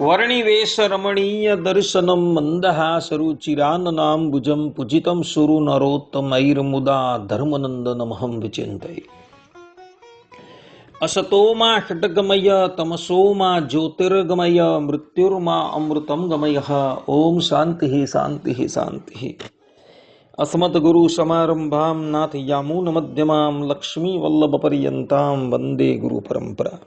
વર્ણિવેશ રમણીય દર્શનમ મંદહાસરુચિરાનનામ ભુજમ પૂજિતમ સુરુ નરોત્તમૈર્મુદા ધર્મનંદનમહં વિચિંતય અસતોમાં ષટગમય તમસોમાં જ્યોતિર્ગમય મૃત્યુર્મા અમૃતમ ગમય ઓમ શાંતિ શાંતિ શાંતિ અસ્મદગુરુ સમારંભામ નાથયામૂન મધ્યમામ લક્ષ્મી વંદે ગુરુ પરંપરા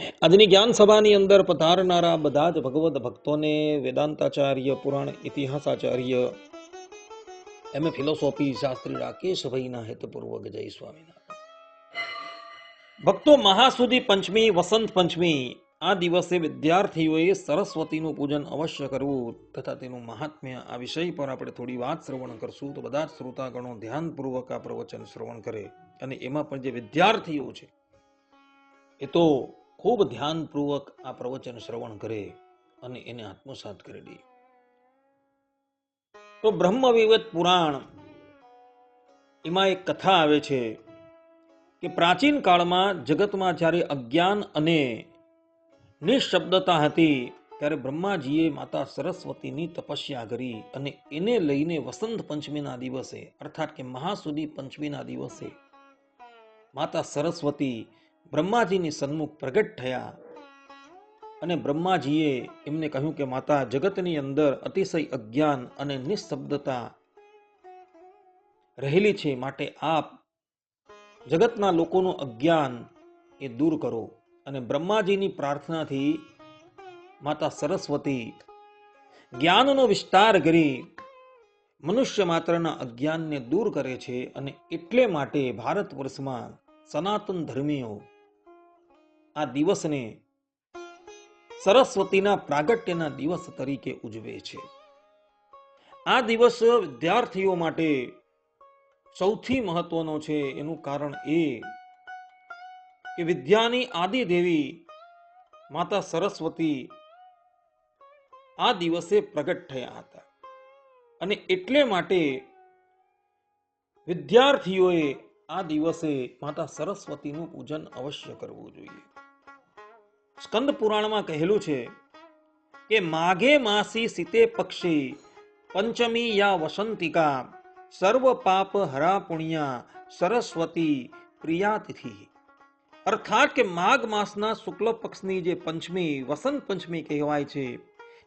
આજની જ્ઞાન સભાની અંદર પધારનારા બધા જ ભગવદ્ ભક્તોને વેદાંતાચાર્ય, પુરાણ ઇતિહાસાચાર્ય, એમ. ફિલોસોફી, શાસ્ત્રી રાકેશભાઈના હેતપૂર્વક જય સ્વામિનારાયણ. ભક્તો મહાસુદી પંચમી, વસંત પંચમી, આ દિવસે વિદ્યાર્થીઓએ સરસ્વતીનું પૂજન અવશ્ય કરવું તથા તેનું મહાત્મ્ય આ વિષય પર આપણે થોડી વાત શ્રવણ કરશું તો બધા જ શ્રોતાગણો ધ્યાનપૂર્વક આ પ્રવચન શ્રવણ કરે અને એમાં પણ જે વિદ્યાર્થીઓ છે, એ તો ખૂબ ધ્યાનપૂર્વક આ પ્રવચન શ્રવણ કરે અને એને આત્મસાત કરી દે. તો બ્રહ્મ વિવેદ પુરાણ એમાં એક કથા આવે છે કે પ્રાચીન કાળમાં જગતમાં જ્યારે અજ્ઞાન અને નિઃશબ્દતા હતી, ત્યારે બ્રહ્માજીએ માતા સરસ્વતીની તપસ્યા કરી અને એને લઈને વસંત પંચમીના દિવસે, અર્થાત કે મહાસુદી પંચમીના દિવસે, માતા સરસ્વતી બ્રહ્માજીની સન્મુખ પ્રગટ થયા અને બ્રહ્માજીએ એમને કહ્યું કે, માતા, જગતની અંદર અતિશય અજ્ઞાન અને નિસ્શબ્દતા રહેલી છે. માટે આપ જગતના લોકોનું અજ્ઞાન એ દૂર કરો. અને બ્રહ્માજીની પ્રાર્થનાથી માતા સરસ્વતી જ્ઞાનનો વિસ્તાર કરી મનુષ્ય માત્રના અજ્ઞાનને દૂર કરે છે અને એટલે માટે ભારત વર્ષમાં સનાતન ધર્મીઓ આ દિવસને સરસ્વતીના પ્રાગટ્યના દિવસ તરીકે ઉજવે છે. આ દિવસ વિદ્યાર્થીઓ માટે સૌથી મહત્વનો છે. એનું કારણ એ કે વિદ્યાની આદિ દેવી માતા સરસ્વતી આ દિવસે પ્રગટ થયા હતા. અને એટલે માટે વિદ્યાર્થીઓએ આ દિવસે માતા સરસ્વતીનું પૂજન અવશ્ય કરવું જોઈએ. સ્કંદ પુરાણમાં કહેલું છે કે માઘે માસી સીતે પક્ષી પંચમી યા વસંતિકા સર્વ પાપ હરા પુણ્યા સરસ્વતી પ્રિયાતિથિ. અર્થાત કે માઘ માસના શુક્લ પક્ષની જે પંચમી, વસંત પંચમી કહેવાય છે,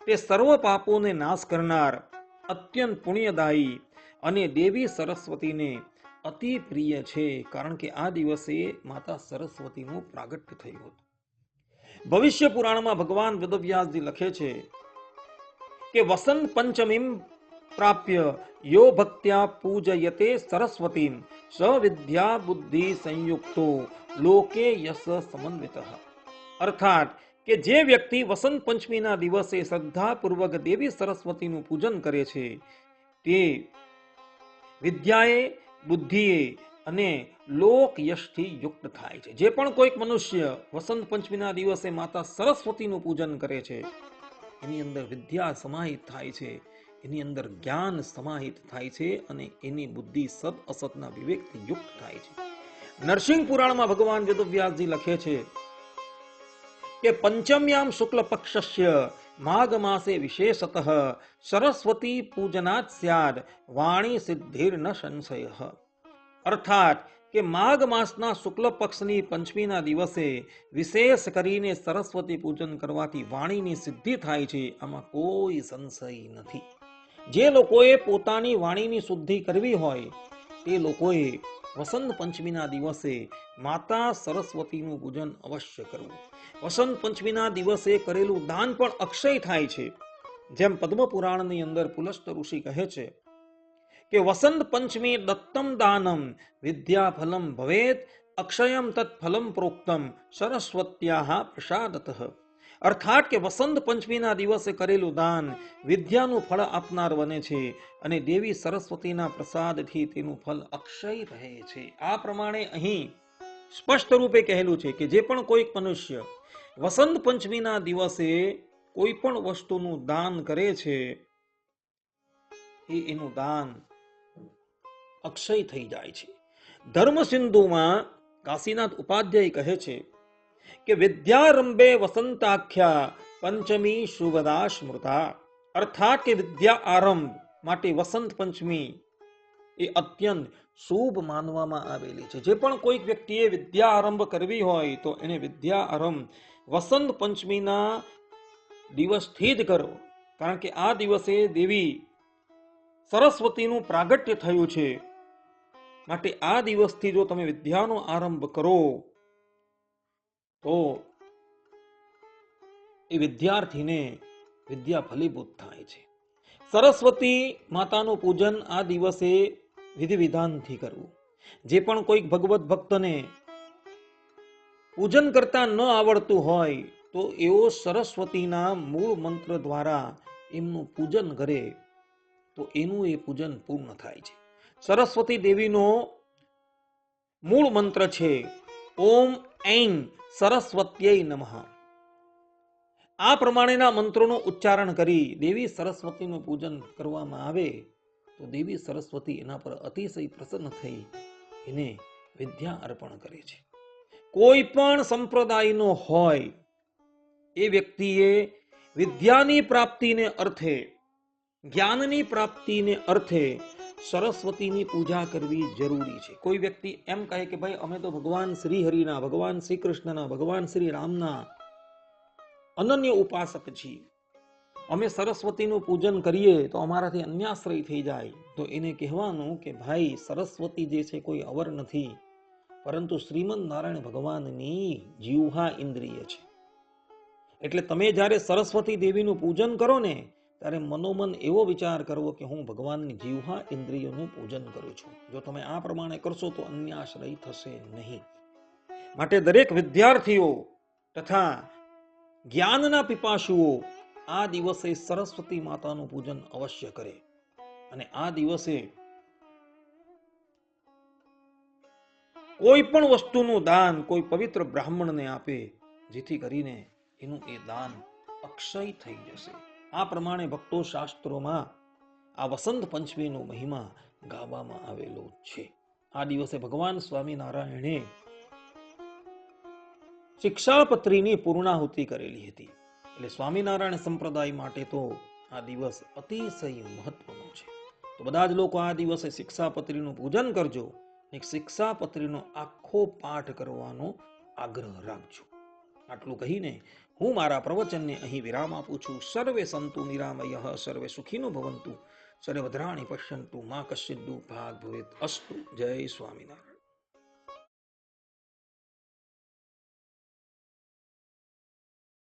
તે સર્વ પાપોને નાશ કરનાર અત્યંત પુણ્યદાયી અને દેવી સરસ્વતીને અતિ પ્રિય છે કારણ કે આ દિવસે માતા સરસ્વતીનું પ્રાગટ્ય થયું હતું. ભવિષ્ય પુરાણમાં ભગવાન વેદવ્યાસજી લખે છે કે વસંત પંચમીમ પ્રાપ્ય યો ભક્ત્યા પૂજયતે સરસ્વતીમ સ વિદ્યા બુદ્ધિ સંયુક્તો લોકે યશ સમન્વિત. અર્થાત કે જે વ્યક્તિ વસંત પંચમીના દિવસે શ્રદ્ધાપૂર્વક દેવી સરસ્વતીનું પૂજન કરે છે તે વિદ્યાએ બુદ્ધિએ અને લોક યશથી યુક્ત થાય છે. જે પણ કોઈક મનુષ્ય વસંત પંચમીના દિવસે માતા સરસ્વતીનું પૂજન કરે છે, એની અંદર વિદ્યા સમાહિત થાય છે, એની અંદર જ્ઞાન સમાહિત થાય છે અને એની બુદ્ધિ સત અસતના વિવેકથી યુક્ત થાય છે. નરસિંહ પુરાણમાં ભગવાન વેદવ્યાસજી લખે છે કે પંચમ્યામ શુક્લ પક્ષસ્ય માઘ માસે વિશેષતઃ સરસ્વતી પૂજનાત સ્યાદ વાણી સિદ્ધિર ન સંશય અર્થાત કે માઘ માસના શુક્લ પક્ષની પંચમીના દિવસે વિશેષ કરીને સરસ્વતી પૂજન કરવાથી વાણીની સિદ્ધિ થાય છે આમાં કોઈ સંશય નથી જે લોકોએ પોતાની વાણીની શુદ્ધિ કરવી હોય તે લોકોએ વસંત પંચમીના દિવસે માતા સરસ્વતીનું પૂજન અવશ્ય કરવું. વસંત પંચમીના દિવસે કરેલું દાન પણ અક્ષય થાય છે. જેમ પદ્મપુરાણની અંદર પુલસ્ત ઋષિ કહે છે કે, વસંત પંચમી દત્તમ દાનમ, વિદ્યાફલમ ભવેત, અક્ષયમ તત્ફલમ પ્રોક્તમ સરસ્વત્યા પ્રસાદત. અર્થાત કે વસંત પંચમીના દિવસે કરેલું દાન વિદ્યાનું ફળ આપનાર બને છે અને દેવી સરસ્વતીના પ્રસાદથી તેનું ફલ અક્ષય રહે છે. આ પ્રમાણે અહીં સ્પષ્ટ રૂપે કહેલું છે કે જે પણ કોઈક મનુષ્ય વસંત પંચમીના દિવસે કોઈ પણ વસ્તુનું દાન કરે છે, એ એનું દાન અક્ષય થઈ જાય છે. ધર્મ સિંધુમાં કાશીનાથ ઉપાધ્યાય કહે છે કે વિદ્યારંભે વસંતાખ્યા પંચમી શુભદા સ્મૃતા અર્થાત કે વિદ્યા આરંભ માટે વસંત પંચમી એ અત્યંત શુભ માનવામાં આવેલી છે. જે પણ કોઈક વ્યક્તિએ વિદ્યા આરંભ કરવી હોય તો એને વિદ્યા આરંભ વસંત પંચમીના દિવસથી જ કરો. કારણ કે આ દિવસે દેવી સરસ્વતીનું પ્રાગટ્ય થયું છે. માટે આ દિવસથી જો તમે વિદ્યાનો આરંભ કરો તો એ વિદ્યાર્થીને વિદ્યા ફલીભૂત થાય છે. સરસ્વતી માતાનું પૂજન આ દિવસે વિધિ વિધાનથી કરવું. જે પણ કોઈક ભગવત ભક્તને પૂજન કરતા ન આવડતું હોય, તો એઓ સરસ્વતીના મૂળ મંત્ર દ્વારા એમનું પૂજન કરે, તો એનું એ પૂજન પૂર્ણ થાય છે. સરસ્વતી દેવીનો મૂળ મંત્ર છે ઓમ એમ સરસ્વત્યય નમઃ. આ પ્રમાણેના મંત્રોનું ઉચ્ચારણ કરી દેવી સરસ્વતીનું પૂજન કરવામાં આવે, તો દેવી સરસ્વતી એના પર અતિશય પ્રસન્ન થઈ એને વિદ્યા અર્પણ કરે છે. કોઈ પણ સંપ્રદાયનો હોય, એ વ્યક્તિએ વિદ્યાની પ્રાપ્તિને અર્થે, જ્ઞાનની પ્રાપ્તિને અર્થે સરસ્વતીની પૂજા કરવી જરૂરી છે. કોઈ વ્યક્તિ એમ કહે કે ભાઈ, અમે તો ભગવાન શ્રી હરિના ભગવાન શ્રી કૃષ્ણના ભગવાન શ્રી રામના અનન્ય ઉપાસક છીએ. અમે સરસ્વતીનું પૂજન કરીએ તો અમારાથી અન્યાશ્રય થઈ જાય. તો એને કહેવાનું કે ભાઈ, સરસ્વતી જે છે કોઈ અવર નથી, પરંતુ શ્રીમદ નારાયણ ભગવાનની જીવહા ઇન્દ્રિય છે. એટલે તમે જ્યારે સરસ્વતી દેવીનું પૂજન કરો ને ત્યારે મનોમન એવો વિચાર કરવો કે હું ભગવાનની જીવહા ઇન્દ્રિયોનું પૂજન કરું છું. જો તમે આ પ્રમાણે કરશો તો અન્યાશ્રય થશે નહીં. માટે દરેક વિદ્યાર્થીઓ તથા જ્ઞાનના પીપાશુઓ આ દિવસે સરસ્વતી માતાનું પૂજન અવશ્ય કરે. અને આ દિવસે કોઈ પણ વસ્તુનું દાન કોઈ પવિત્ર બ્રાહ્મણને આપે, જેથી કરીને એનું એ દાન અક્ષય થઈ જશે. આ પ્રમાણે ભક્તો શાસ્ત્રોમાં આ વસંત પંચમીનો મહિમા ગાવામાં આવેલો છે. આ દિવસે ભગવાન સ્વામિનારાયણે શિક્ષાપત્રીની પૂર્ણાહુતિ કરેલી હતી. એટલે સ્વામિનારાયણ સંપ્રદાય માટે તો આ દિવસ અતિશય મહત્વનો છે. તો બધા જ લોકો આ દિવસે શિક્ષાપત્રીનું પૂજન કરજો એક શિક્ષાપત્રીનો આખો પાઠ કરવાનો આગ્રહ રાખજો. આટલું કહીને હું મારા પ્રવચનને અહીં વિરામ આપું છું. સર્વે સંતુ નિરામય, સર્વે સુખીનો ભવંતુ. સર્વે ભદ્રાણી પશ્યંતુ, મા કશ્ચિદ ભાગ ભવેત અસ્તુ. જય સ્વામિનારાયણ.